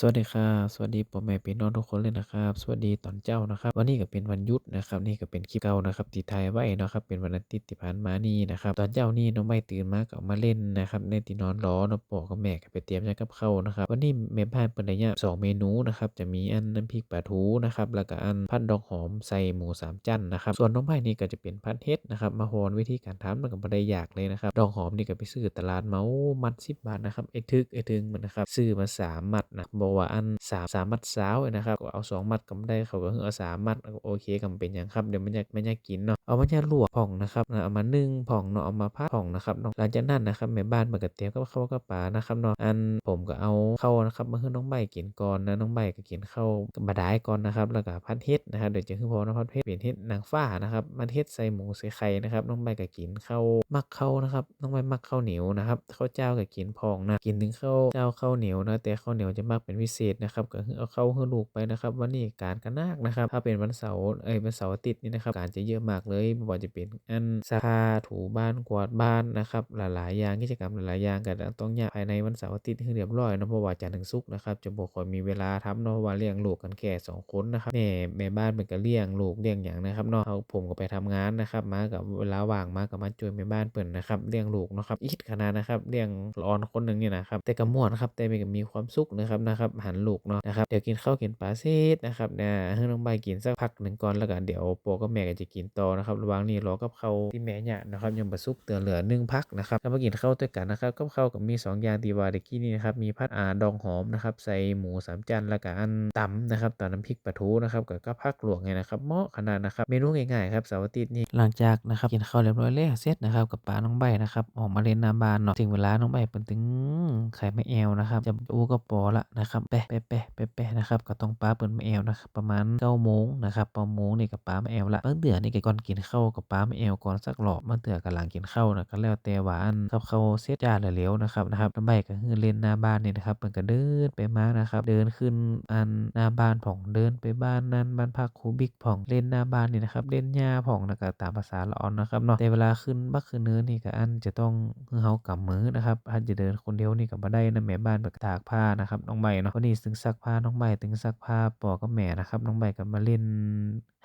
สวัสดีครับสวัสดีพ่อแม่พี่น้องทุกคนเลยนะครับ สวัสดีตอนเจ้านะครับ วันนี้ก็เป็นวันหยุดนะครับ นี่ก็เป็นคลิปเก่านะครับที่ถ่ายไว้นะครับ เป็นวันอาทิตย์ที่ผ่านมานี่นะครับ ตอนเช้านี่น้องไม่ตื่นมาก็มาเล่นนะครับในที่นอนรอนาะพ่อกับแม่ก็ไปเตรียมยากับข้านะครับ วันนี้แม่บ้านเปิดได้เนี่ยสองเมนูนะครับ จะมีอันน้ำพริกปลาทูนะครับ แล้วก็อันผัดดอกหอมใส่หมูสามชั้นนะครับ ส่วนน้องไม้นี่ก็จะเป็นผัดเห็ดนะครับ มาฮอนวิธีการทำมันก็บ่ได้ยากเลยนะครับ ดอกหอมนี่ก็ไปซื้อตลาดเมามัด10บาทนะครับไอ้ทึกไอ้ถึงมันนะครับซื้อมาสามมัดนะบอกว่าอันสามสามมัดสาวนะครับก็เอาสองมัดก็บ่ได้เขาก็คือเอาสามมัดโอเคก็บ่เป็นหยังครับเดี๋ยวมันอยากมันอยากกินเนาะเอามันจะลวกผ่องนะครับเอามานึ่งผ่องเนาะเอามาผัดผ่องนะครับเนาะหลังจากนั้นนะครับแม่บ้านเพิ่นก็เตรียมกับข้ากับปลานะครับเนาะอันผมก็เอาเข้านะครับมาให้น้องใบกินก่อนนะน้องใบก็กินเข้าบดายก่อนนะครับแล้วก็ผัดเห็ดนะครับเดี๋ยวจะคือพอนะผัดเห็ดเป็นเห็ดนางฟ้านะครับมันเห็ดใส่หมูใส่ไข่นะครับน้องใบก็กินเข้ามักเข้านะครับน้องใบมักข้าวเหนียวนะครับข้าวเจ้าก็กินผ่องนะกินถึงข้าวเจ้าข้าวเหนียวนะแต่ข้าวเหนียวจะมักเป็นพิเศษนะครับก็คือเอาเข้าให้ลูกไปนะครับ วันนี้การก็นักนะครับ ถ้าเป็นวันเสาร์เอ้ยวันเสาร์อาทิตย์นี่นะครับ การจะเยอะมากเลยบ่ว่าจะเป็นอันซักผ้าถูบ้านกวาดบ้านนะครับ หลายๆ อย่างกิจกรรมหลายๆอย่างก็ต้องยากภายในวันเสาร์อาทิตย์ให้เรียบร้อยนะเพราะว่าจันทร์ถึงศุกร์นะครับจะบ่ค่อยมีเวลาทำเนาะเพราะว่าเลี้ยงลูกกันแค่สองคนนะครับแม่แม่บ้านเพิ่นก็เลี้ยงลูกเลี้ยงหยังนะครับเนาะเอาผมก็ไปทำงานนะครับ มากับเวลาว่างมาก็มาช่วยแม่บ้านเพิ่นนะครับเลี้ยงลูกนะครับอิดขนาดนะครับเลี้ยงละอ่อนคนหนึ่งเนี่ยนะครับแต่ก็ม่วนครับแต่มันก็มีความสุขนะครับนะครับหันลูกเนาะนะครับเดี๋ยวกินข้าวกินปลาเสร็จนะครับนะให้น้องใบกินสักพักหนึ่งก่อนแล้วก็เดี๋ยวโปกับแม่ก็จะกินต่อนะครับระหว่างนี้รอกับข้าที่แม่เนี่ยนะครับยังบ่สุกเตือเหลือ1พักนะครับก็มากินข้าวด้วยกันนะครับกับข้าวก็มีสองอย่างที่ว่าตะกี้นี่นะครับมีผัดอาดองหอมนะครับใส่หมูสามชั้นแล้วก็อันตำนะครับตำน้ำพริกปลาทูนะครับกับก็ผักหลวกไงนะครับเหมาะขนาดนะครับเมนูง่ายๆครับเสาร์อาทิตย์นี้หลังจากนะครับกินข้าวเรียบร้อยแล้วเสร็จนะครับกับป้าน้องใบนะครับออกมาเล่นหน้าบ้านเนาะถึงเวลาน้องใบเพิ่นถึงไข่ไม่แอวนะครับจะอู้ก็ปอละนะครับแปะแปะแปะแปะแปะนะครับก็ต้องป้าเปิ้นมาแอวนะครับประมาณ9โมงนะครับ9โมงนี่ก็ป้ามาแอวละบางเทื่อนี่ก็ก่อนกินข้าวก็ป้ามาแอวก่อนสักรอบบางเทื่อก็หลังกินข้าวนะก็แล้วแต่ว่าอันกับเขาเสร็จจ้าแล้วแล้วนะครับนะครับน้องใบก็คือเล่นหน้าบ้านนี่นะครับเพิ่นก็เดินไปมานะครับเดินขึ้นอันหน้าบ้านผ่องเดินไปบ้านนั้นบ้านพักครูบิ๊กผ่องเล่นหน้าบ้านนี่นะครับเล่นหญ้าผ่องแล้วก็ตามภาษาละอ่อนนะครับเนาะแต่เวลาขึ้นบักขึ้นเนินนี่ก็อันจะต้องเฮากำมือนะครับอันจะเดินคนเดียวนี่ก็บ่ได้นะแม่บ้านเพิ่นก็ตากผ้านะครับน้องใบเนาะวันนี้ถึงซักผ้าน้องใบถึงซักผ้าปอกับแม่นะครับ น้องใบก็มาเล่น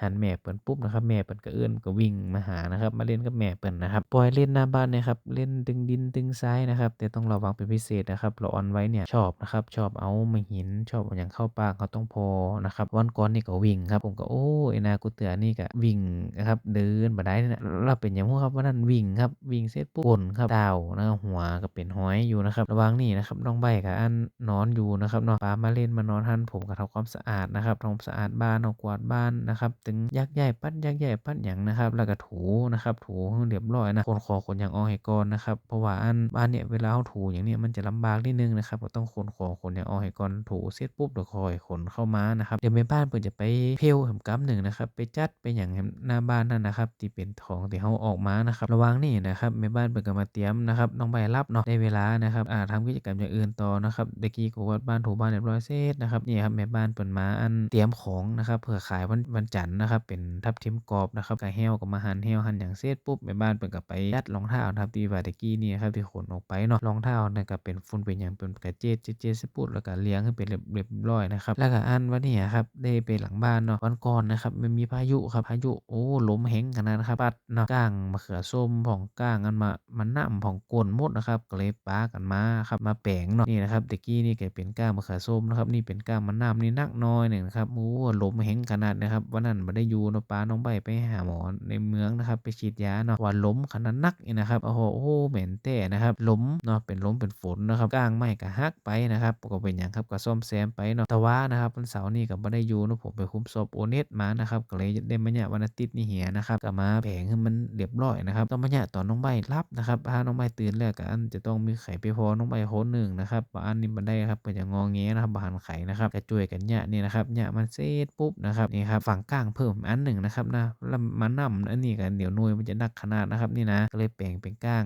หันแม่เพิ่นปุ๊บนะครับแม่เพิ่นก็เอิ้อนก็วิ่งมาหานะครับ มาเล่นกับแม่เพิ่นนะครับปล่อยเล่นหน้าบ้านนี่ยครับเล่นตึงดินตึงทรายนะครับ แต่ต้องระวังเป็นพิเศษนะครับละออนไว้เนี่ยชอบนะครับชอบเอามาหินชอบอาหยังเข้าปากเขาต้องพอนะครับวันก่อนนี่ก็วิ่งครับผมก็โอ้ไอนากูเตือนี่ก็วิ่งนะครับเดินบ่ได้นี่ยแล้วเป็นหยังบ่ครับวันนั้นวิ่งครับวิ่งเสร็จปุ๊บก้นครับดาวนะหัวก็เป็นห้อยอยู่นะครับ ระว่างนี้นะครับน้องใบก็อันนอนอยู่นะครับเนาะป๊ามาเล่นมานอนหันผมก็ทำความสะอาดนะครับทำความสะอาดบ้านเนากวาดบ้านนะครับึงยักใหญ่ปัดยักใหญ่ปัดหยังนะครับ แล้วก็ถูนะครับถูให้เรียบร้อยนะขนขอขนหยังออกให้ก่อนนะครับเพราะว่าอันบ้านเนี่ยเวลาเราถูอย่างเนี้ยมันจะลำบากนิดนึงนะครับก็ต้องขนขอขนหยังออกให้ก่อนถูเสร็จปุ๊บเดี๋ยวคอยขนเข้ามานะครับเดี๋ยวแม่บ้านเพิ่นจะไปเพลแหมกำหนึ่งนะครับไปจัดไปหยังหน้าบ้านนั่นนะครับที่เป็นของที่เราออกมานะครับระว่างนี้นะครับแม่บ้านเพิ่นก็มาเตรียมนะครับน้องใบรับเนาะได้เวลานะครับอ่าทำกิจกรรมอย่างอื่นต่อนะครับตะกี้ก็กวาดบ้านถูบ้านเรียบร้อยเสร็จนะครับนี่ครับแม่บ้านเพิ่นมาอันเตรียมของนะครับเผื่อขายวันวันจันทร์นะครับเป็นทับทิมกรอบนะครับก่แห้วก็มาหั่นแห้วหั่นหยังเสร็จปุ๊บแม่บ้านเพิ่นก็ไปจัดรองเท้านะครับที่ว่าตะกี้นี่ครับที่ขนออกไปเนาะรองเท้านั่นก็เป็นฝุ่นเป็นหยังเป็นกระเจ็ดเจ็ดเสปุ๊บแล้วก็เลี้ยงให้เป็นเรียบเรียบร้อยนะครับแล้วก็อันวันนี้ครับได้ไปหลังบ้านเนาะวันก่อนนะครับมันมีพายุครับพายุโอ้ลมแรงขนาดนะครับพัดเนาะก้างมะเขือส้มผ่องก้างอันมามันน้ำผ่องกวนมดนะครับก็เลยปากันมาครับมาแปลงเนาะนี่นะครับตะกี้นี่ก็เป็นก้างมะเขือส้มนะครับนี่เป็นก้างมันน้ำนี่นักน้อยหนึ่งนะครับโอ้ลมแรงขนาดนะครับวันนั้นบ่ได้อยู่เนาะปาน้องใบไปหาหมอในเมืองนะครับไปฉีดยาเนาะว่าล้มขนาดนักนี่นะครับโอ้โหโอ้เหม็นแต่นะครับล้มเนาะเป็นล้มเป็นฝนนะครับก้างไม้ก็หักไปนะครับก็เป็นหยังครับก็ซ่อมแซมไปเนาะแต่ว่านะครับวันเสาร์นี้ก็บ่ได้อยู่เนาะผมไปคุ้มศพโอเน็ตมานะครับก็เลยได้มาเนี่ยวันอาทิตย์นี่เหียนะครับก็มาแผงให้มันเรียบร้อยนะครับต้องมาเนี่ยตอนน้องใบรับนะครับพาน้องใบตื่นแล้วก็อันจะต้องมีไข่ไปพอน้องใบโคนหนึ่งนะครับว่าอันนี้บ่ได้ครับเพิ่นจะงอแงนะครับบ่หันไข่นะครับก็ช่วยกันเนี่ยนี่นะครับเนี่ยมันเสร็จปุ๊บนะครับนี่ครับฝั่งก้างเพิ่มอันหนึ่งนะครับนะแล้วมานำอันนี้กันเดี๋ยวหน่วยมันจะนักขนาดนะครับนี่นะก็เลยแปลงเป็นก้าง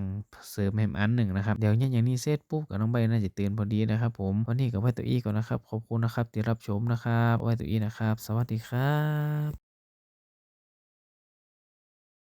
เสริมให้อันหนึ่งนะครับเดี๋ยวเนี่ยอย่างนี้เสร็จปุ๊บก็น้องใบน่าจะตื่นพอดีนะครับ ผมวันนี้ก็ไว้ตัวอีก่อนนะครับขอบคุณนะครับที่รับชมนะครับไว้ตัวอีนะครับ สวัสดีครับ